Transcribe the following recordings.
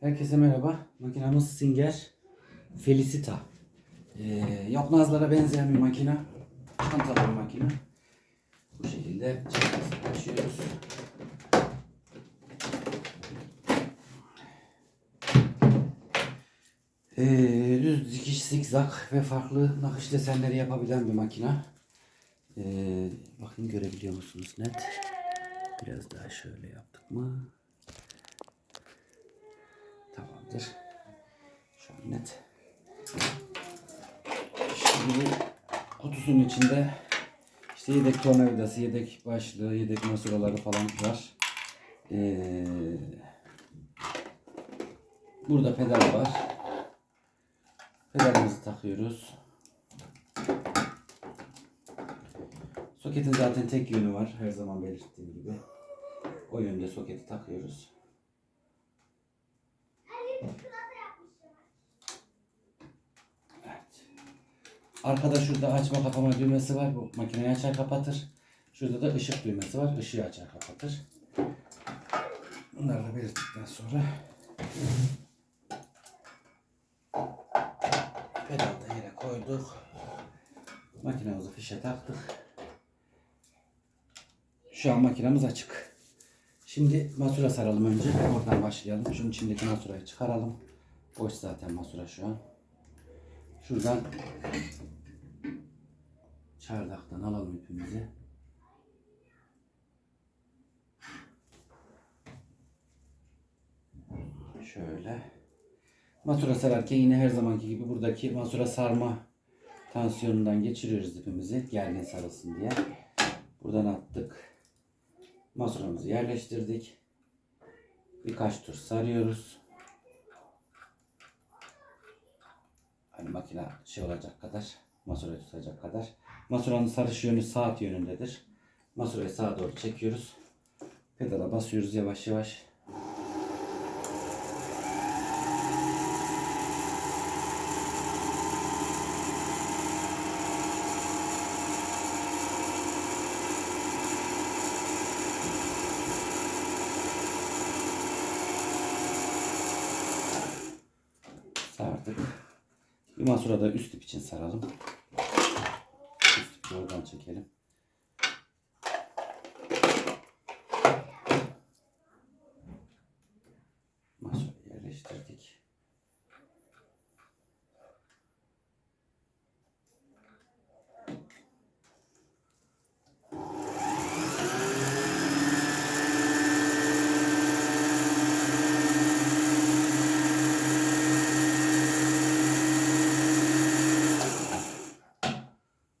Herkese merhaba. Makinamız Singer Felicita. Ee, yok nazlara benzeyen bir makine. Çantalı bir makine. Bu şekilde çantasını açıyoruz. Ee, düz dikiş, zikzak ve farklı nakış desenleri yapabilen bir makine. Ee, bakın görebiliyor musunuz net? Biraz daha şöyle yaptık mı? Tamamdır. Şu an net. Şimdi kutusunun içinde işte yedek tornavidası, yedek başlığı, yedek masuraları falan var. Ee, burada pedal var. Pedalımızı takıyoruz. Soketin zaten tek yönü var. Her zaman belirttiğim gibi. O yönde soketi takıyoruz. Evet. Arkada şurada açma kapama düğmesi var. Bu makineyi açar kapatır. Şurada da ışık düğmesi var. Işığı açar kapatır. Bunları da belirttikten sonra pedal da yere koyduk. Makinamızı fişe taktık. Şu an makinamız açık. Şimdi masura saralım önce. Oradan başlayalım. Şunun içindeki masurayı çıkaralım. Boş zaten masura şu an. Şuradan çardaktan alalım ipimizi. Şöyle. Masura sararken yine her zamanki gibi buradaki masura sarma tansiyonundan geçiriyoruz ipimizi. Gergin sarılsın diye. Buradan attık. Masuramızı yerleştirdik. Birkaç tur sarıyoruz. Hani makine şey olacak kadar, masurayı tutacak kadar. Masuranın sarış yönü saat yönündedir. Masurayı sağa doğru çekiyoruz. Pedala basıyoruz yavaş yavaş. Sardık. Bir masura da üst ip için saralım. Oradan çekelim. Masurayı yerleştirdik.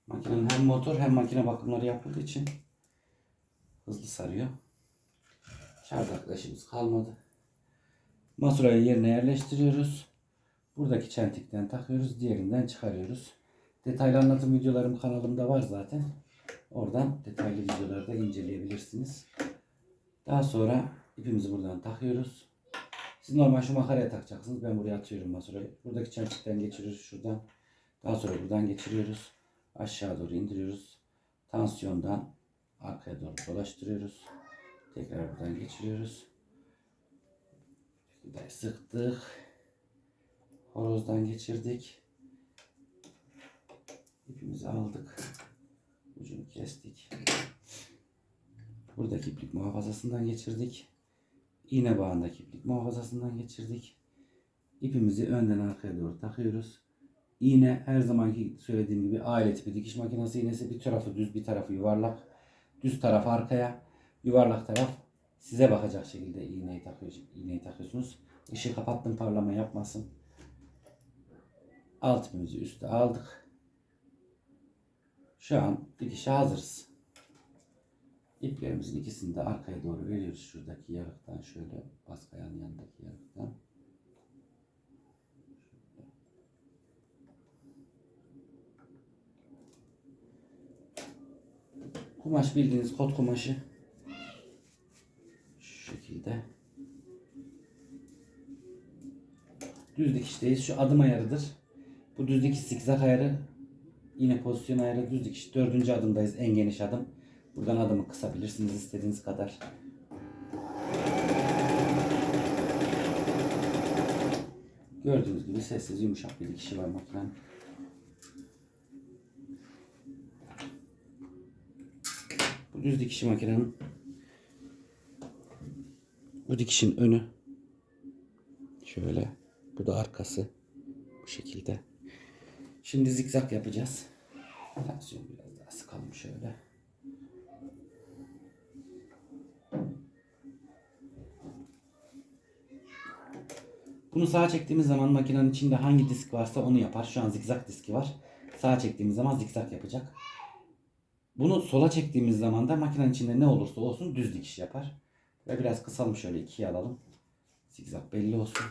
Makinenin hem motor hem makine bakımları yapıldığı için hızlı sarıyor. İşimiz kalmadı. Masurayı yerine yerleştiriyoruz. Buradaki çentikten takıyoruz. Diğerinden çıkarıyoruz. Detaylı anlatım videolarım kanalımda var zaten. Oradan detaylı videoları da inceleyebilirsiniz. Daha sonra ipimizi buradan takıyoruz. Siz normal şu makaraya takacaksınız. Ben buraya atıyorum masurayı. Buradaki çentikten geçiriyoruz şuradan. Daha sonra buradan geçiriyoruz. Aşağı doğru indiriyoruz. Tansiyondan arkaya doğru dolaştırıyoruz. Tekrar buradan geçiriyoruz. Vidayı sıktık. Horozdan geçirdik. İpimizi aldık. Ucunu kestik. Buradaki iplik muhafazasından geçirdik. İğne bağındaki iplik muhafazasından geçirdik. İpimizi önden arkaya doğru takıyoruz. İğne her zamanki söylediğim gibi aile tipi dikiş makinesi iğnesi bir tarafı düz bir tarafı yuvarlak. Düz taraf arkaya, yuvarlak taraf size bakacak şekilde iğneyi takıyor, iğneyi takıyorsunuz. Işığı kapattım parlama yapmasın. Alt ipimizi üste aldık. Şu an dikişe hazırız. İplerimizin ikisini de arkaya doğru veriyoruz. Şuradaki yarıktan şöyle baskayanın yanındaki yarıktan. Kumaş bildiğiniz kot kumaşı. Şu şekilde. Düz dikişteyiz. Şu adım ayarıdır. Bu düz dikiş zikzak ayarı. Yine pozisyon ayarı düz dikiş. Dördüncü adımdayız. En geniş adım. Buradan adımı kısabilirsiniz istediğiniz kadar. Gördüğünüz gibi sessiz yumuşak bir dikişi var makinenin. Bu düz dikişi makinenin. Bu dikişin önü. Şöyle. Bu da arkası. Bu şekilde. Şimdi zikzak yapacağız. Tansiyon biraz daha sıkalım şöyle. Bunu sağa çektiğimiz zaman makinenin içinde hangi disk varsa onu yapar. Şu an zikzak diski var. Sağa çektiğimiz zaman zikzak yapacak. Bunu sola çektiğimiz zaman da makinenin içinde ne olursa olsun düz dikiş yapar. Ve biraz kısalım şöyle ikiye alalım. Zikzak belli olsun.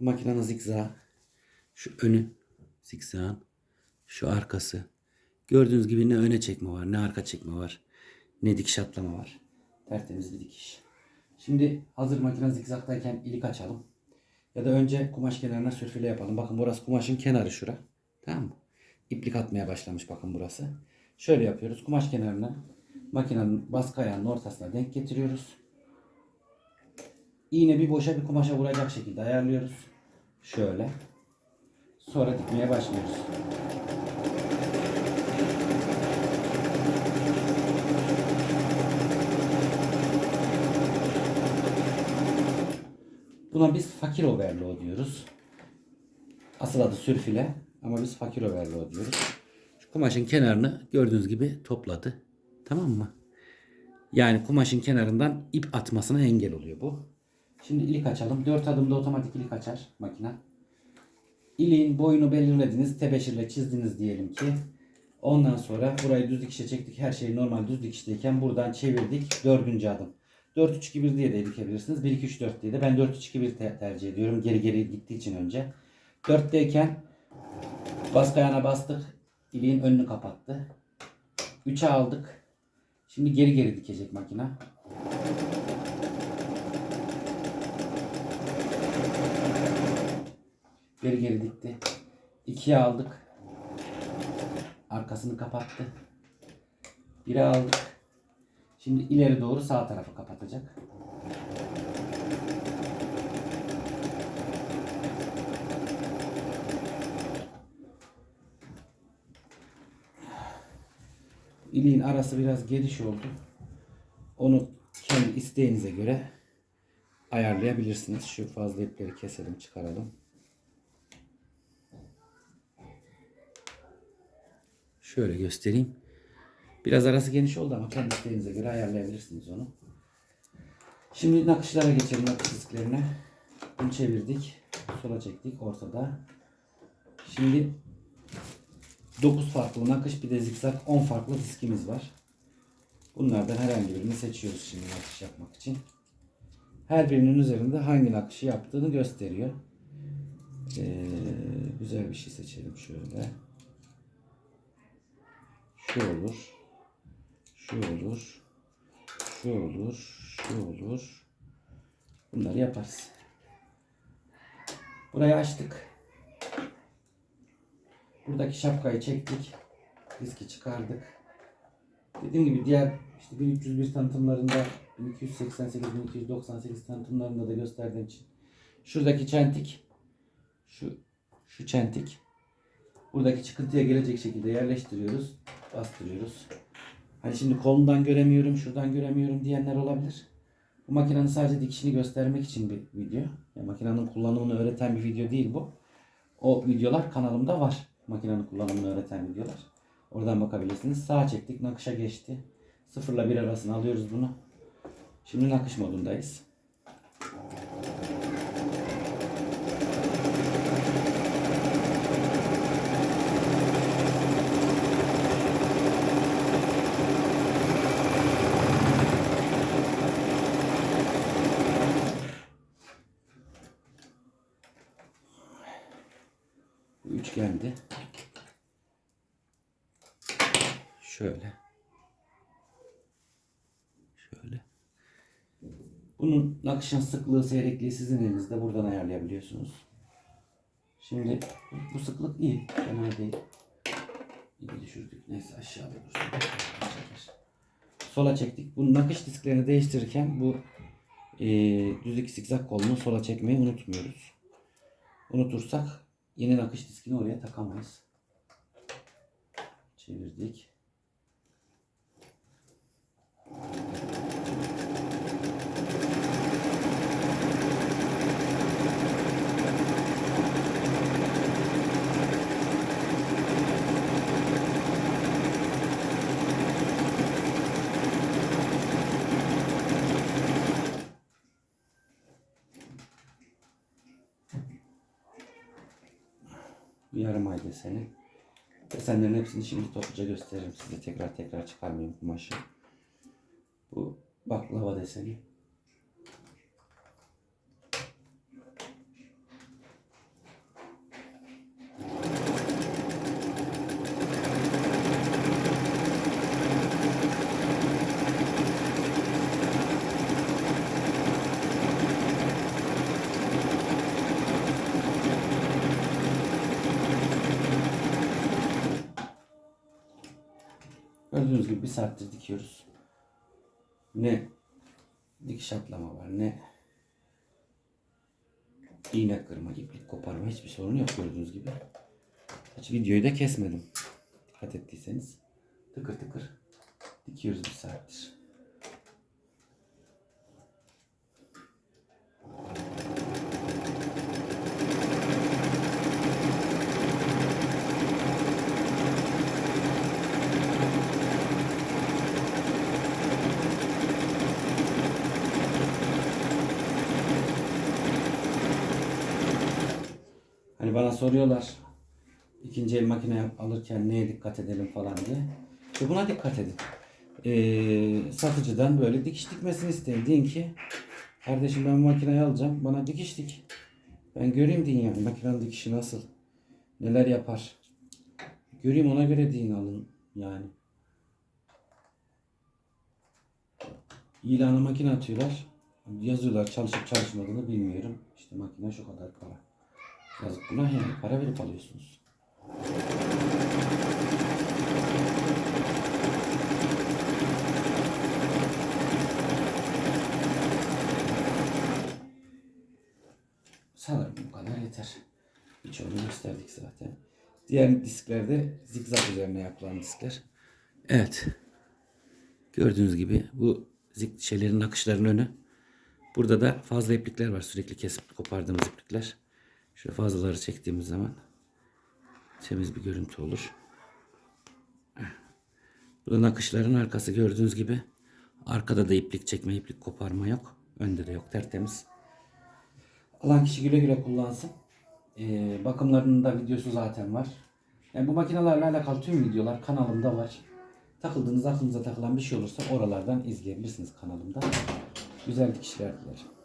Bu makinenin zikzağı. Şu önü zikzağın. Şu arkası. Gördüğünüz gibi ne öne çekme var, ne arka çekme var, ne dikiş atlama var. Tertemiz bir dikiş. Şimdi hazır makine zikzaktayken ilik açalım. Ya da önce kumaş kenarına sürfüle yapalım. Bakın burası kumaşın kenarı şura. Tamam mı? İplik atmaya başlamış bakın burası. Şöyle yapıyoruz. Kumaş kenarına makinenin baskı ayağının ortasına denk getiriyoruz. İğne bir boşa bir kumaşa vuracak şekilde ayarlıyoruz. Şöyle. Sonra dikmeye başlıyoruz. Buna biz fakir overlock diyoruz. Asıl adı sürfile ama biz fakir overlock diyoruz. Şu kumaşın kenarını gördüğünüz gibi topladı. Tamam mı? Yani kumaşın kenarından ip atmasına engel oluyor bu. Şimdi ilik açalım. 4 adımda otomatik ilik açar makine. İliğin boyunu belirlediniz. Tebeşirle çizdiniz diyelim ki. Ondan sonra burayı düz dikişe çektik. Her şey normal düz dikişteyken buradan çevirdik. Dördüncü adım. 4-3-2-1 diye de dikebilirsiniz. 1-2-3-4 diye de. Ben 4-3-2-1 te- tercih ediyorum. Geri geri gittiği için önce. 4'teyken baskı ayağına bastık. İliğin önünü kapattı. 3'e aldık. Şimdi geri geri dikecek makine. Geri geri dikti. 2'ye aldık. Arkasını kapattı. 1'e aldık. Şimdi ileri doğru sağ tarafı kapatacak. İliğin arası biraz geniş oldu. Onu kendi isteğinize göre ayarlayabilirsiniz. Şu fazla ipleri keselim, çıkaralım. Şöyle göstereyim. Biraz arası geniş oldu ama kendi isteğinize göre ayarlayabilirsiniz onu. Şimdi nakışlara geçelim nakış disklerine. Bunu çevirdik. Sola çektik ortada. Şimdi 9 farklı nakış bir de zikzak 10 farklı diskimiz var. Bunlardan herhangi birini seçiyoruz şimdi nakış yapmak için. Her birinin üzerinde hangi nakışı yaptığını gösteriyor. Ee, güzel bir şey seçelim şöyle. Şu olur. Şu olur. Şu olur. Şu olur. Bunları yaparız. Burayı açtık. Buradaki şapkayı çektik. Diski çıkardık. Dediğim gibi diğer işte 1301 tanıtımlarında 1288 1298 tanıtımlarında da gösterdiğim için şuradaki çentik şu şu çentik buradaki çıkıntıya gelecek şekilde yerleştiriyoruz. Bastırıyoruz. Hani şimdi kolundan göremiyorum, şuradan göremiyorum diyenler olabilir. Bu makinenin sadece dikişini göstermek için bir video. Yani makinenin kullanımını öğreten bir video değil bu. O videolar kanalımda var. Makinenin kullanımını öğreten videolar. Oradan bakabilirsiniz. Sağa çektik, nakışa geçti. 0 ile 1 arasını alıyoruz bunu. Şimdi nakış modundayız. Bu üçgendi. Şöyle. Şöyle. Bunun nakışın sıklığı, seyrekliği sizin elinizde. Buradan ayarlayabiliyorsunuz. Şimdi bu- sıklık iyi. Fena değil. İyi düşürdük. Neyse aşağıda dursun. Sola çektik. Bu nakış disklerini değiştirirken bu e, düzlük zikzak kolunu sola çekmeyi unutmuyoruz. Unutursak yeni nakış diskini oraya takamayız. Çevirdik. Bu yarım ay deseni. Desenlerin hepsini şimdi topluca gösteririm size. Tekrar tekrar çıkarmayayım kumaşı. Bu baklava deseni. Gördüğünüz gibi bir saattir dikiyoruz. Ne dikiş atlama var ne iğne kırma, iplik koparma hiçbir sorun yok gördüğünüz gibi. Hiç videoyu da kesmedim. Dikkat ettiyseniz tıkır tıkır dikiyoruz bir saattir. Hani bana soruyorlar ikinci el makine alırken neye dikkat edelim falan diye. İşte buna dikkat edin. Ee, satıcıdan böyle dikiş dikmesini isteyin. Deyin ki kardeşim ben makineyi alacağım. Bana dikiş dik. Ben göreyim deyin yani makinenin dikişi nasıl. Neler yapar. Göreyim ona göre deyin alın yani. İlana makine atıyorlar. Yazıyorlar çalışıp çalışmadığını bilmiyorum. İşte makine şu kadar para. Yazık günah yani para verip alıyorsunuz. Sanırım bu kadar yeter. Birçoğunu gösterdik zaten. Diğer disklerde zikzak üzerine yapılan diskler. Evet. Gördüğünüz gibi bu zik şeylerin akışların önü. Burada da fazla iplikler var. Sürekli kesip kopardığımız iplikler. Şöyle fazlaları çektiğimiz zaman temiz bir görüntü olur. Burada nakışların arkası gördüğünüz gibi. Arkada da iplik çekme, iplik koparma yok. Önde de yok. Tertemiz. Alan kişi güle güle kullansın. Ee, bakımlarının da videosu zaten var. Yani bu makinelerle alakalı tüm videolar kanalımda var. Takıldığınız aklınıza takılan bir şey olursa oralardan izleyebilirsiniz kanalımda. Güzel dikişler dilerim.